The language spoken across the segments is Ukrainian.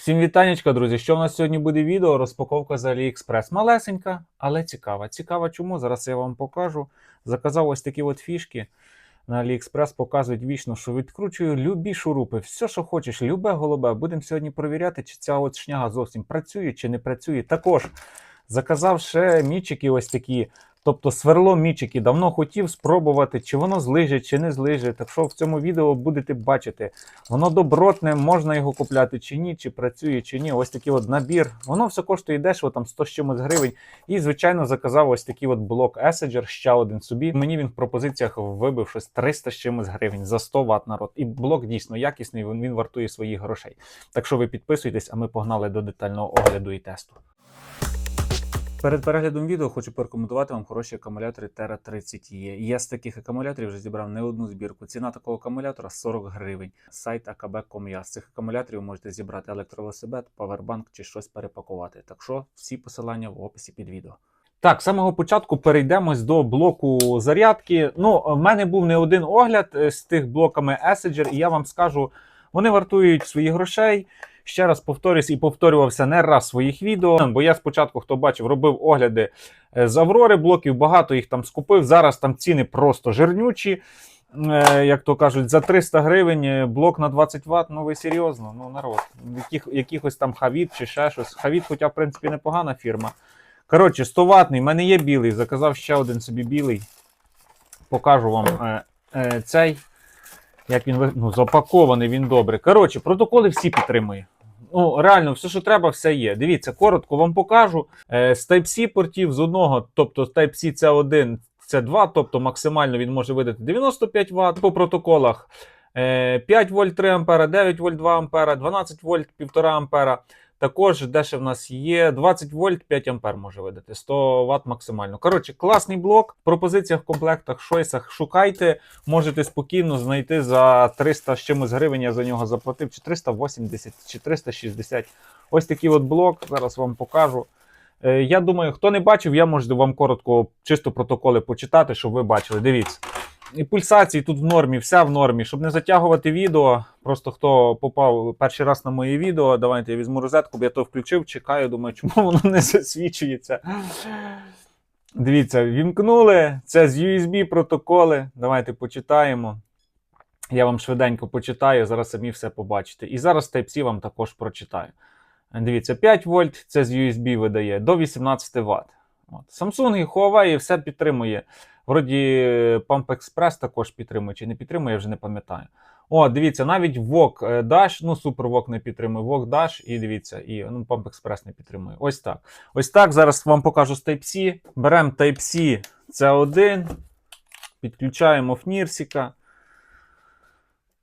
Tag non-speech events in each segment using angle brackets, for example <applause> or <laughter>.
Всім вітанечка, друзі. Що в нас сьогодні буде відео? Розпаковка з AliExpress. Малесенька, але цікава. Цікава чому? Зараз я вам покажу. Заказав ось такі от фішки. На AliExpress показують вічно, що відкручую любі шурупи, все, що хочеш, любе голубе. Будемо сьогодні перевіряти, чи ця от шняга зовсім працює чи не працює. Також заказав ще мічики ось такі. Тобто сверло мічики давно хотів спробувати, чи воно злиже, чи не злиже. Так що в цьому відео будете бачити, воно добротне, можна його купляти чи ні, чи працює, чи ні. Ось такий от набір. Воно все коштує дешево, там 100 з чимось гривень. І, звичайно, заказав ось такий от блок Essenger, ще один собі. Мені він в пропозиціях вибив щось 300 з чимось гривень за 100 Вт народ. І блок дійсно якісний, він вартує своїх грошей. Так що ви підписуйтесь, а ми погнали до детального огляду і тесту. Перед переглядом відео хочу порекомендувати вам хороші акумулятори Terra 30 e Я з таких акумуляторів вже зібрав не одну збірку. Ціна такого акумулятора 40 гривень. Сайт akb.com.ua. З цих акумуляторів можете зібрати електровелосипед, павербанк чи щось перепакувати. Так що всі посилання в описі під відео. Так, з самого початку перейдемось до блоку зарядки. Ну, в мене був не один огляд е, з тих блоками Essenger, і я вам скажу, вони вартують своїх грошей. Ще раз повторюсь і повторювався не раз в своїх відео, бо я спочатку, хто бачив, робив огляди е, з Аврори блоків, багато їх там скупив. Зараз там ціни просто жирнючі. Е, Як то кажуть, за 300 гривень е, блок на 20 Вт, ну ви серйозно, ну народ. Яких, якихось там Хавіт чи ще щось. Хавіт, хоча, в принципі, непогана фірма. Коротше, 100 ватний, в мене є білий, заказав ще один собі білий. Покажу вам е, е, цей. Як він ну, запакований, він добре. Коротше, протоколи всі підтримує. Ну, реально, все, що треба, все є. Дивіться, коротко вам покажу. Е, з Type-C портів з одного, тобто Type-C це 1, це 2, тобто максимально він може видати 95 Вт по протоколах. Е, 5 вольт 3 ампера, 9 вольт 2 ампера, 12 вольт 1,5 ампера. Також де в нас є 20 вольт 5 ампер може видати, 100 Вт максимально. Коротше, класний блок. В пропозиціях, комплектах, шойсах шукайте. Можете спокійно знайти за 300 з чимось гривень. Я за нього заплатив, чи 380, чи 360. Ось такий от блок. Зараз вам покажу. Е, Я думаю, хто не бачив, я можу вам коротко чисто протоколи почитати, щоб ви бачили. Дивіться. І пульсації тут в нормі, вся в нормі. Щоб не затягувати відео, просто хто попав перший раз на моє відео, давайте я візьму розетку, бо я то включив, чекаю, думаю, чому <laughs> воно не засвічується. Дивіться, вімкнули. Це з USB протоколи. Давайте почитаємо. Я вам швиденько почитаю, зараз самі все побачите. І зараз Type-C вам також прочитаю. Дивіться, 5 вольт, це з USB видає до 18 Вт. От. Samsung і Huawei все підтримує. Вроді Pump Express також підтримує, чи не підтримує, я вже не пам'ятаю. О, дивіться, навіть VOG е, Dash, ну Super VOG не підтримує, VOG Dash, і дивіться, і ну, Pump Express не підтримує. Ось так. Ось так. Зараз вам покажу з Type-C. Беремо Type-C C1, підключаємо фнірсіка.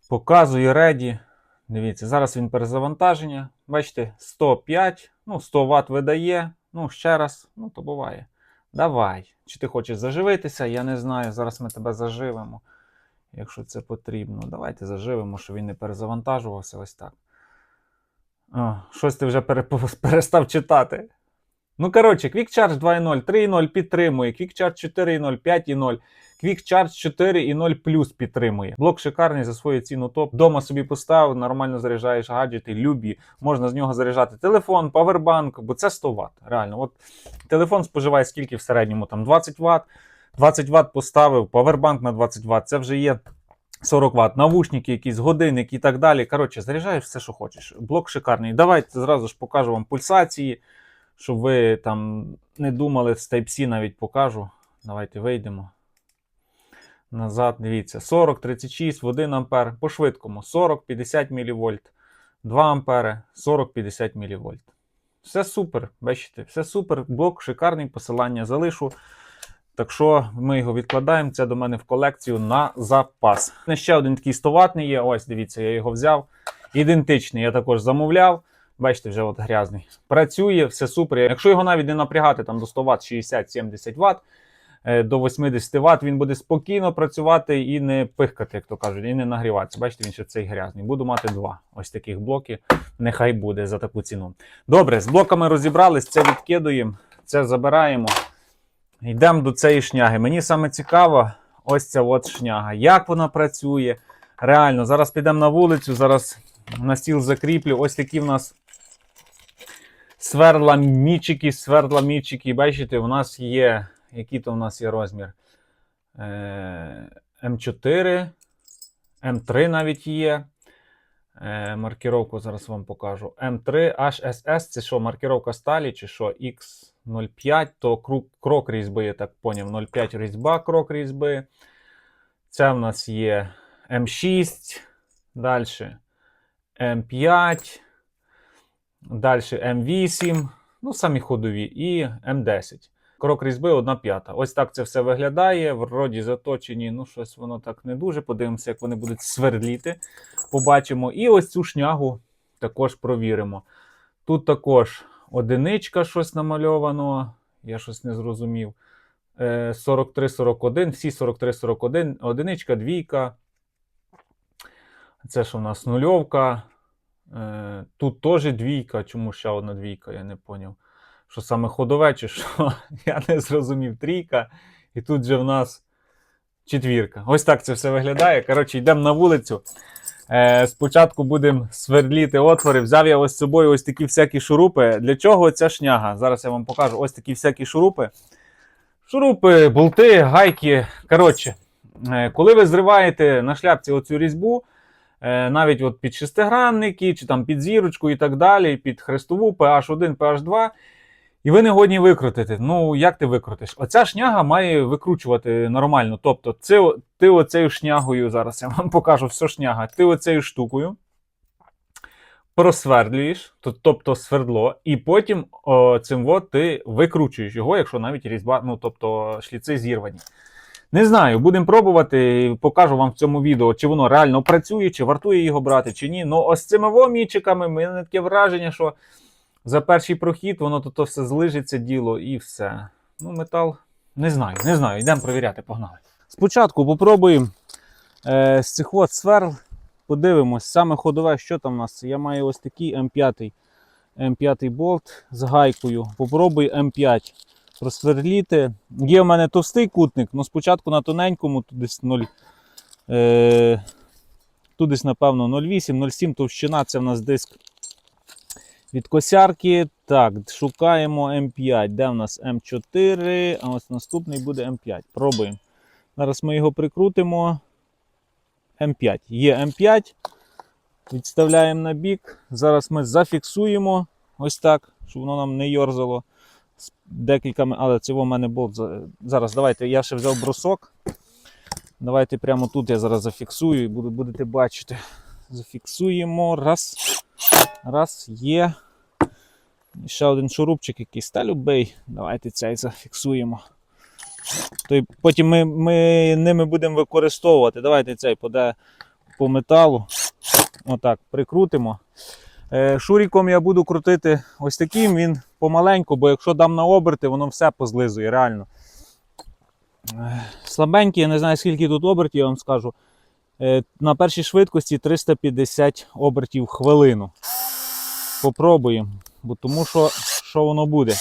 Показую Ready. Дивіться, зараз він перезавантаження. Бачите, 105, ну, 100 Вт видає. Ну, ще раз, ну, то буває. Давай. Чи ти хочеш заживитися? Я не знаю. Зараз ми тебе заживемо. Якщо це потрібно. Давайте заживемо, щоб він не перезавантажувався ось так. О, щось ти вже перестав читати. Ну, коротше, Quick Charge 2.0, 3.0 підтримує, Quick Charge 4.0, 5.0, Quick Charge 4.0 плюс підтримує. Блок шикарний за свою ціну топ. Дома собі поставив, нормально заряджаєш гаджети, любі. Можна з нього заряджати телефон, павербанк, бо це 100 Вт. Реально, от телефон споживає скільки в середньому? Там 20 Вт. 20 Вт поставив, павербанк на 20 Вт. Це вже є 40 Вт, навушники, якісь годинник і так далі. Коротше, заряджаєш все, що хочеш. Блок шикарний. Давайте зразу ж покажу вам пульсації, щоб ви там не думали, з Type-C навіть покажу. Давайте вийдемо. Назад, дивіться, 40, 36 в 1 ампер. По швидкому 40, 50 мВ, 2 ампери, 40, 50 мВ. Все супер, бачите, все супер. Блок шикарний, посилання залишу. Так що ми його відкладаємо. Це до мене в колекцію на запас. Ще один такий 100 ватний є. Ось, дивіться, я його взяв. Ідентичний, я також замовляв. Бачите, вже от грязний. Працює, все супер. Якщо його навіть не напрягати там до 100 Вт, 60-70 Вт, до 80 Вт, він буде спокійно працювати і не пихкати, як то кажуть, і не нагріватися. Бачите, він ще цей грязний. Буду мати два ось таких блоки. Нехай буде за таку ціну. Добре, з блоками розібрались, це відкидуємо, це забираємо. Йдемо до цієї шняги. Мені саме цікаво, ось ця от шняга. Як вона працює? Реально, зараз підемо на вулицю, зараз на стіл закріплю. Ось такі в нас сверла мічики, сверла мічики. Бачите, у нас є. Який то у нас є розмір? Е, М4, М3 навіть є. Е, маркіровку зараз вам покажу. М3 HSS це що, маркіровка сталі чи що? X05, то крок різьби, я так поняв. 0,5 різьба, крок різьби. Це в нас є М6, далі М5, далі М8, ну, самі ходові, і М10. Крок різьби 1 п'ята. Ось так це все виглядає. Вроді заточені, ну щось воно так не дуже. Подивимося, як вони будуть свердліти. Побачимо. І ось цю шнягу також провіримо. Тут також одиничка щось намальовано. Я щось не зрозумів. Е, 43-41, всі 43-41, одиничка, двійка. Це що в нас нульовка. Е, Тут теж двійка. Чому ще одна двійка? Я не поняв. Що саме ходове, чи що? <laughs> Я не зрозумів. Трійка. І тут же в нас четвірка. Ось так це все виглядає. Коротше, йдемо на вулицю. Е, спочатку будемо свердліти отвори. Взяв я ось з собою ось такі всякі шурупи. Для чого ця шняга? Зараз я вам покажу ось такі всякі шурупи. Шурупи, болти, гайки. Коротше, е, коли ви зриваєте на шляпці оцю різьбу, е, навіть от під шестигранники, чи там під зірочку і так далі, під хрестову, PH1, PH2, і ви не годні викрутити. Ну, як ти викрутиш? Оця шняга має викручувати нормально. Тобто, це, ти оцею шнягою, зараз я вам покажу все шняга, ти оцею штукою просвердлюєш, тобто свердло, і потім о, цим от ти викручуєш його, якщо навіть різьба, ну тобто шліци зірвані. Не знаю, будемо пробувати. Покажу вам в цьому відео, чи воно реально працює, чи вартує його брати, чи ні. Ну, ось цими вомічиками, мене таке враження, що за перший прохід воно тут все злижиться діло і все. Ну, метал. Не знаю, не знаю. Йдемо провіряти, погнали. Спочатку попробуємо е, з цих от сверл. Подивимось, саме ходове, що там у нас. Я маю ось такий М5. М5 болт з гайкою. Попробуй М5 просверліти. Є в мене товстий кутник, але спочатку на тоненькому, тут десь 0. Е, тут десь, напевно, 0,8, 0,7 товщина, це в нас диск від косярки. Так, шукаємо М5. Де в нас М4, а ось наступний буде М5. Пробуємо. Зараз ми його прикрутимо. М5. Є М5. Відставляємо на бік. Зараз ми зафіксуємо ось так, щоб воно нам не йорзало. З Декількома, але це в мене болт. Зараз давайте, я ще взяв брусок. Давайте прямо тут я зараз зафіксую і будете бачити. Зафіксуємо. Раз. Раз, є. Ще один шурупчик якийсь. Та любий. Давайте цей зафіксуємо. То потім ми, ми ними будемо використовувати. Давайте цей поде по металу. Отак, прикрутимо. Е, Шуріком я буду крутити ось таким, він помаленьку, бо якщо дам на оберти, воно все позлизує, реально. Е, Слабенький, я не знаю, скільки тут обертів, я вам скажу. Е, На першій швидкості 350 обертів хвилину. Попробуємо, бо тому що, що воно буде.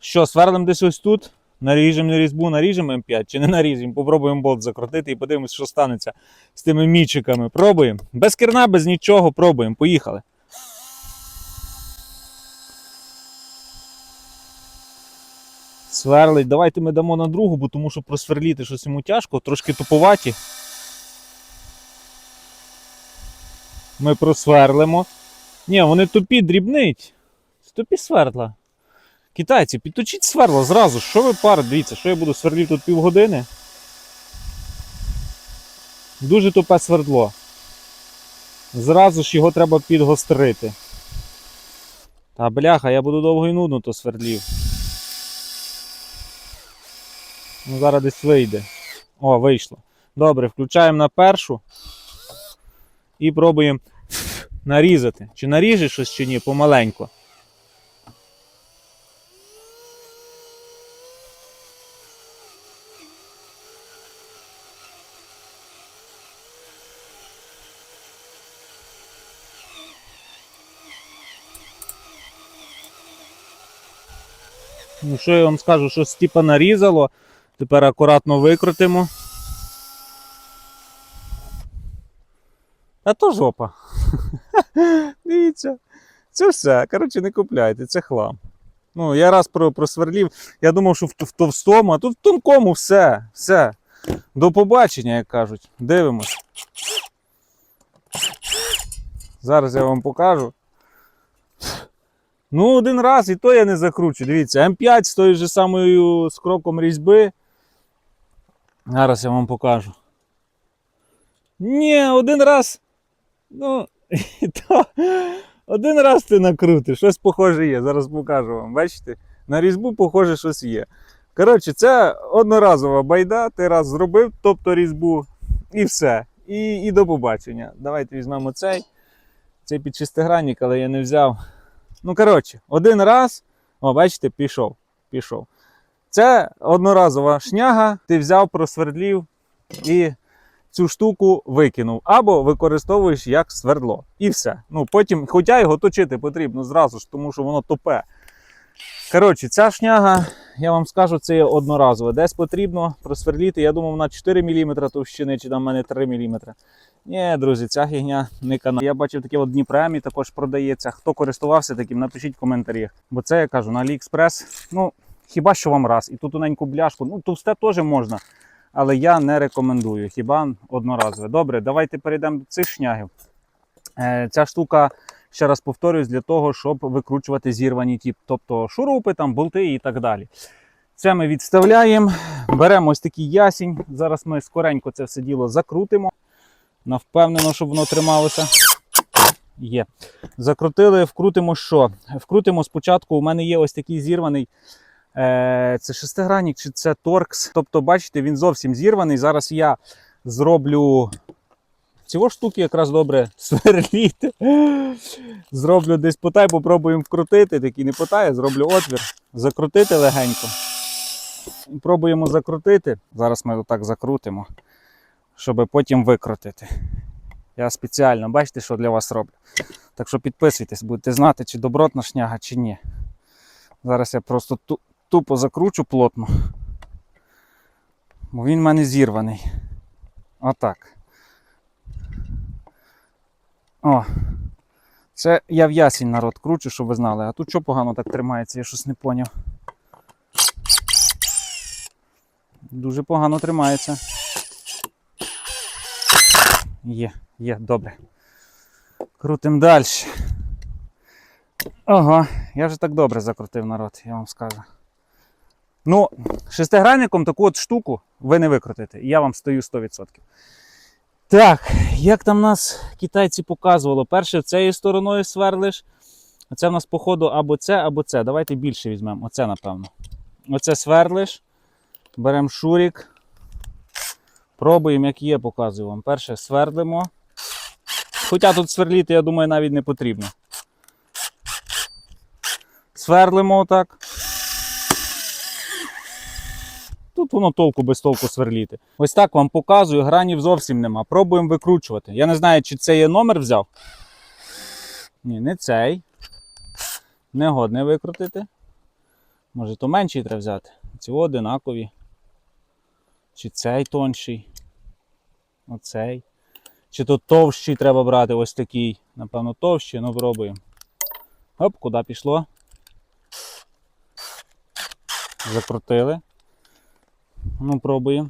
Що, сверлим десь ось тут, наріжемо різьбу, наріжемо М5 чи не наріжемо, попробуємо болт закрутити і подивимось, що станеться з тими мічиками. Пробуємо. Без керна, без нічого, пробуємо. Поїхали. Сверлить. Давайте ми дамо на другу, бо тому що просверліти щось йому тяжко, трошки туповаті. Ми просверлимо. Ні, вони тупі, дрібнить. Тупі свердла. Китайці, підточіть свердло зразу. Що ви парите? Дивіться, що я буду сверлити тут півгодини. Дуже тупе свердло. Зразу ж його треба підгострити. Та бляха, я буду довго і нудно то свердлів. Ну, зараз десь вийде. О, вийшло. Добре, включаємо на першу і пробуємо нарізати. Чи наріже щось, чи ні, помаленько. Ну, що я вам скажу, щось типа нарізало. Тепер акуратно викрутимо. А то жопа. <laughs> Дивіться. Це все. Коротше, не купляйте, це хлам. Ну, я раз про, просверлів, я думав, що в, в товстому, а тут в тонкому все. Все. До побачення, як кажуть. Дивимось. Зараз я вам покажу. Ну, один раз і то я не закручу. Дивіться, М5 з тою ж самою з кроком різьби. Зараз я вам покажу. Ні, один раз. Ну, <laughs> то, один раз ти накрутиш, щось похоже є. Зараз покажу вам. Бачите? На різьбу, похоже, щось є. Коротше, це одноразова байда, ти раз зробив, тобто різьбу, і все. І, і до побачення. Давайте візьмемо цей. Цей під шестигранник, але я не взяв. Ну, коротше, один раз, о, бачите, пішов. пішов. Це одноразова шняга, ти взяв, просвердлів і цю штуку викинув. Або використовуєш як свердло. І все. Ну, потім, хоча його точити потрібно зразу ж, тому що воно топе. Коротше, ця шняга, я вам скажу, це є одноразова. Десь потрібно просверліти. Я думав, на 4 мм товщини, чи в мене 3 мм. Ні, друзі, ця фігня не канал. Я бачив таке от Дніпремі також продається. Хто користувався таким, напишіть в коментарях. Бо це я кажу на AliExpress. Ну, хіба що вам раз. І ту тоненьку бляшку. Ну, товсте теж можна. Але я не рекомендую. Хіба одноразове. Добре, давайте перейдемо до цих шнягів. Е, ця штука, ще раз повторюсь, для того, щоб викручувати зірвані ті, тобто шурупи, там, болти і так далі. Це ми відставляємо. Беремо ось такий ясінь. Зараз ми скоренько це все діло закрутимо. На впевнено, щоб воно трималося. Є. Закрутили, вкрутимо що? Вкрутимо спочатку. У мене є ось такий зірваний. Е, це шестигранник чи це торкс. Тобто, бачите, він зовсім зірваний. Зараз я зроблю. Цього штуки якраз добре <laughs> сверліти. Зроблю десь потай, попробуємо вкрутити. Такий не потай, а зроблю отвір, закрутити легенько. Пробуємо закрутити. Зараз ми отак закрутимо щоб потім викрутити. Я спеціально, бачите, що для вас роблю. Так що підписуйтесь, будете знати, чи добротна шняга, чи ні. Зараз я просто тупо закручу плотно. Бо він в мене зірваний. Отак. О. Це я в ясінь народ кручу, щоб ви знали. А тут що погано так тримається, я щось не поняв. Дуже погано тримається. Є, є, добре. Крутим далі. Ага, я вже так добре закрутив народ, я вам скажу. Ну, шестигранником таку от штуку ви не викрутите. і Я вам стою 100%. Так, як там нас китайці показувало, перше цією стороною сверлиш. Оце в нас, походу, або це, або це. Давайте більше візьмемо. Оце, напевно. Оце сверлиш. Беремо шурік. Пробуємо, як є, показую вам. Перше свердлимо. Хоча тут сверліти, я думаю, навіть не потрібно. Сверлимо отак. Тут воно толку без толку сверліти. Ось так вам показую, гранів зовсім нема. Пробуємо викручувати. Я не знаю, чи це є номер взяв. Ні, не цей. Не годне викрутити. Може, то менший треба взяти. Ці одинакові. Чи цей тонший? Оцей. Чи то товщий треба брати ось такий. Напевно, товщий, ну пробуємо. Оп, куди пішло? Закрутили. Ну, пробуємо.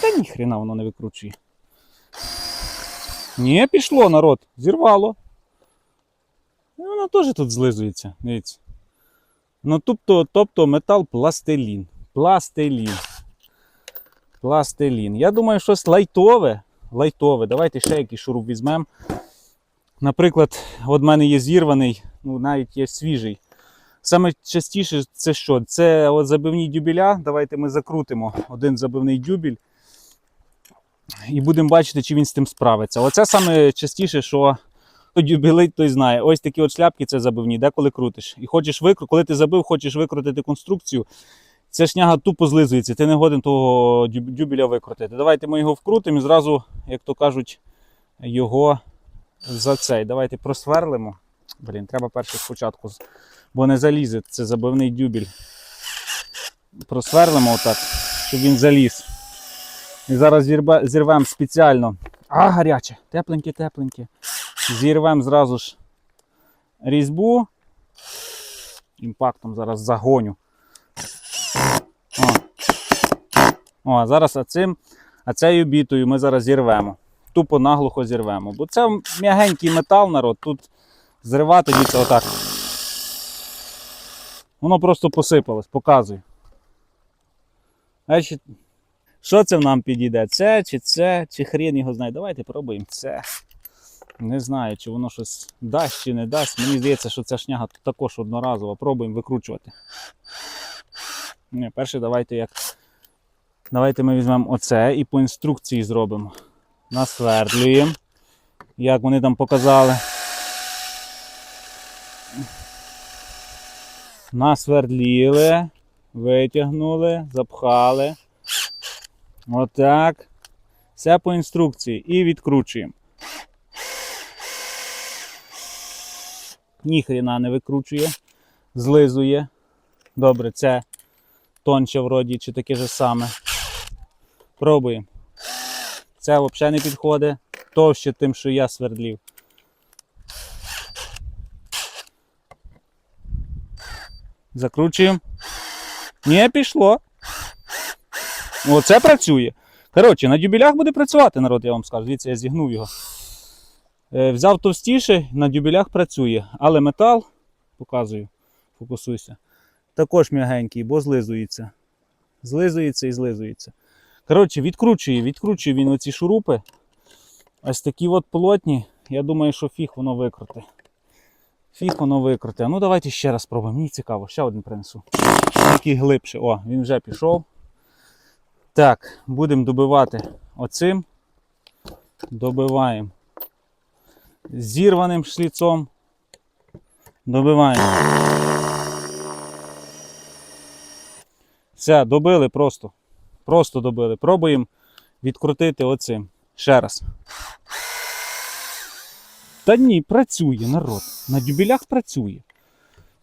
Та ніхрена воно не викручує. Ні, пішло, народ, зірвало. І воно теж тут злизується. Дивіться. Ну, тобто, тобто метал пластилін. Пластилін. Пластилін. Я думаю, щось лайтове. Лайтове. Давайте ще якийсь шуруп візьмемо. Наприклад, от в мене є зірваний, ну навіть є свіжий. Саме частіше це що? Це от забивні дюбеля. Давайте ми закрутимо один забивний дюбель. І будемо бачити, чи він з тим справиться. Оце саме частіше, що хто дюбелить, той знає. Ось такі от шляпки це забивні, деколи крутиш. І хочеш викру... коли ти забив, хочеш викрутити конструкцію, ця шняга тупо злизується, ти не годен того дюб- дюбеля викрутити. Давайте ми його вкрутимо і зразу, як то кажуть, його за цей. Давайте просверлимо. Блін, треба перше спочатку, бо не залізе. Це забивний дюбель. Просверлимо отак, щоб він заліз. І зараз зірвемо спеціально А, гаряче, тепленьке, тепленьке. Зірвемо зразу ж різьбу. Імпактом зараз загоню. О, О зараз оцим, а цією бітою ми зараз зірвемо. Тупо наглухо зірвемо. Бо це м'ягенький метал, народ. Тут зривати дивіться отак. Воно просто посипалось, показую. Значить, що це нам підійде? Це чи це, чи хрін його знає. Давайте пробуємо це. Не знаю, чи воно щось дасть чи не дасть. Мені здається, що ця шняга також одноразова. Пробуємо викручувати. Ні, перше, давайте як. Давайте ми візьмемо оце і по інструкції зробимо. Насвердлюємо. Як вони там показали. Насвердліли, витягнули, запхали. Отак. Все по інструкції. І відкручуємо. Ніхрена не викручує, злизує. Добре, це тонче вроді, чи таке ж саме. Пробуємо. Це взагалі не підходить. Товще тим, що я свердлів. Закручуємо. Не пішло. Оце працює. Коротше, на дюбелях буде працювати, народ, я вам скажу. Дивіться, я зігнув його. Е, взяв товстіше, на дюбелях працює. Але метал, показую, фокусуйся, також м'ягенький, бо злизується. Злизується і злизується. Коротше, відкручує, відкручує він оці шурупи. Ось такі от плотні. Я думаю, що фіг воно викрути. Фіг воно викрути. Ну давайте ще раз спробуємо. Мені цікаво, ще один принесу. Який глибше. О, він вже пішов. Так, будемо добивати оцим. Добиваємо зірваним шліцом. Добиваємо. Все, добили просто. Просто добили. Пробуємо відкрутити оцим. Ще раз. Та ні, працює народ. На дюбелях працює.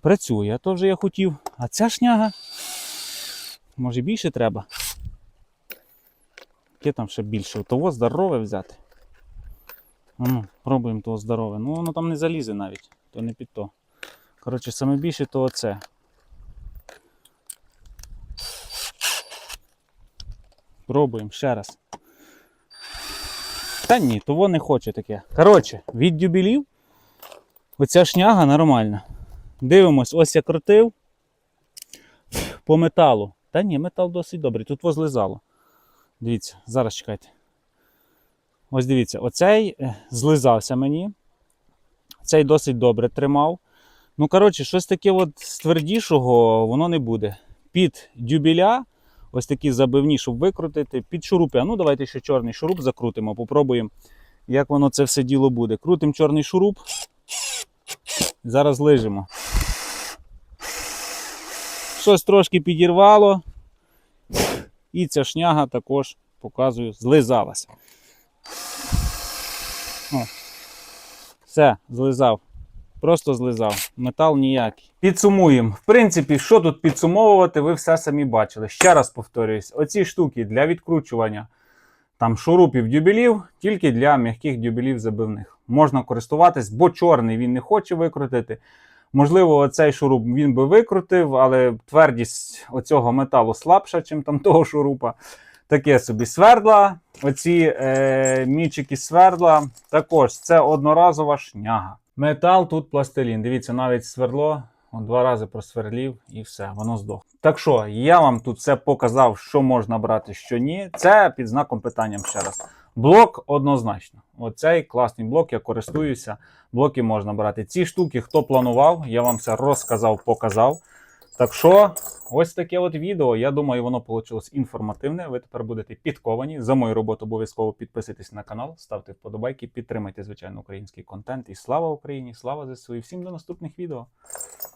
Працює, а то вже я хотів. А ця шняга. Може більше треба? Яке там ще більше? Того здорове взяти. Ну, пробуємо того здорове. Ну воно там не залізе навіть, то не під то. Коротше, саме більше то оце. Пробуємо ще раз. Та ні, того не хоче таке. Коротше, від дюбелів оця шняга нормальна. Дивимось, ось я крутив по металу. Та ні, метал досить добрий. Тут возлизало. Дивіться, зараз чекайте. Ось дивіться, оцей е, злизався мені. Цей досить добре тримав. Ну, коротше, щось таке от з твердішого воно не буде. Під дюбеля, ось такі забивні, щоб викрутити, під шурупи. А ну давайте ще чорний шуруп закрутимо, попробуємо, як воно це все діло буде. Крутимо чорний шуруп. Зараз лижемо. Щось трошки підірвало. І ця шняга також, показую, злизалася. О. Все, злизав. Просто злизав. Метал ніякий. Підсумуємо. В принципі, що тут підсумовувати, ви все самі бачили. Ще раз повторююсь: оці штуки для відкручування там шурупів дюбелів, тільки для м'яких дюбелів забивних. Можна користуватись, бо чорний він не хоче викрутити. Можливо, оцей шуруп він би викрутив, але твердість оцього металу слабша, ніж там того шурупа. Таке собі свердла. Оці е, мічики свердла. Також це одноразова шняга. Метал тут пластилін. Дивіться, навіть сверло. От два рази просверлів і все, воно здох. Так що, я вам тут все показав, що можна брати, що ні. Це під знаком питання ще раз. Блок однозначно. Оцей класний блок, я користуюся. Блоки можна брати. Ці штуки, хто планував, я вам все розказав, показав. Так що, ось таке от відео. Я думаю, воно вийшло інформативне. Ви тепер будете підковані. За мою роботу обов'язково підписуйтесь на канал, ставте вподобайки, підтримайте, звичайно, український контент. І слава Україні! Слава ЗСУ! І всім до наступних відео!